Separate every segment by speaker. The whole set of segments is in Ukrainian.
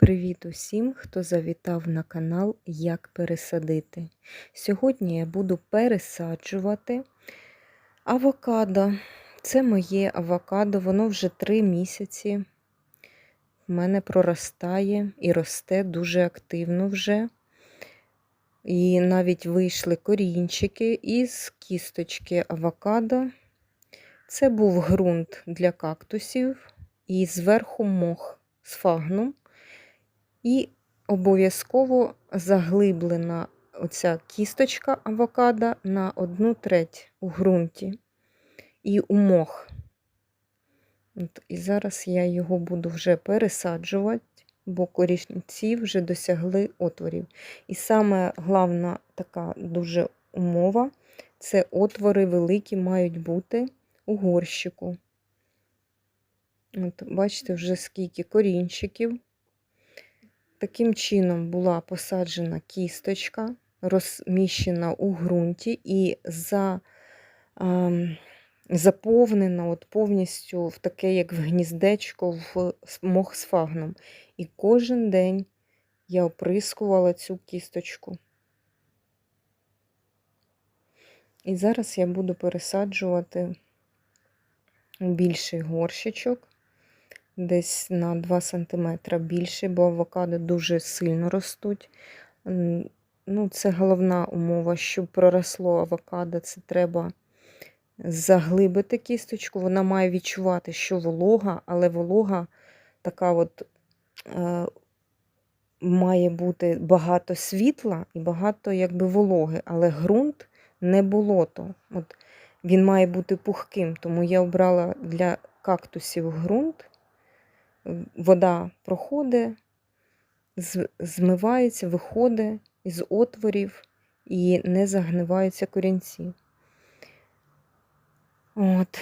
Speaker 1: Привіт усім, хто завітав на канал Як пересадити. Сьогодні я буду пересаджувати авокадо. Це моє авокадо, воно вже 3 місяці. В мене проростає і росте дуже активно вже. І навіть вийшли корінчики із кісточки авокадо. Це був ґрунт для кактусів і зверху мох з фагном. І обов'язково заглиблена оця кісточка авокадо на одну треть у ґрунті і у мох. От, І зараз я його буду вже пересаджувати, бо корінці вже досягли отворів. І саме головна така дуже умова це отвори великі мають бути у горщику. От, Бачите, вже скільки корінчиків. Таким чином була посаджена кісточка, розміщена у ґрунті і за, е, заповнена от повністю в таке, як в гніздечко, в мох з фагном. І кожен день я оприскувала цю кісточку. І зараз я буду пересаджувати більший горщичок десь на 2 см більше, бо авокадо дуже сильно ростуть. Ну, Це головна умова, щоб проросло авокадо, це треба заглибити кісточку. Вона має відчувати, що волога, але волога така от е, має бути багато світла і багато якби вологи, але ґрунт не болото. От Він має бути пухким, тому я обрала для кактусів ґрунт вода проходить, змивається, виходить із отворів і не загниваються корінці. От,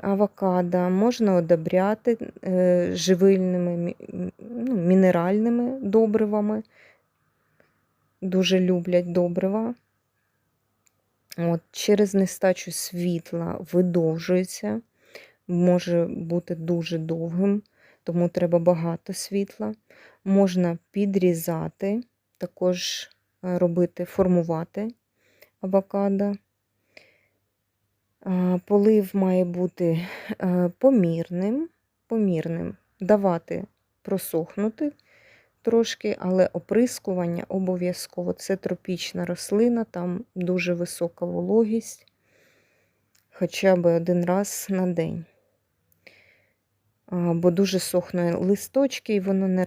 Speaker 1: Авокадо можна одобряти е, живильними ну, мінеральними добривами. Дуже люблять добрива. От, Через нестачу світла видовжується, може бути дуже довгим тому треба багато світла. Можна підрізати, також е, робити, формувати авокадо. Полив має бути е, помірним, помірним, давати просохнути трошки, але оприскування обов'язково. Це тропічна рослина, там дуже висока вологість, хоча б один раз на день бо дуже сохне листочки і воно не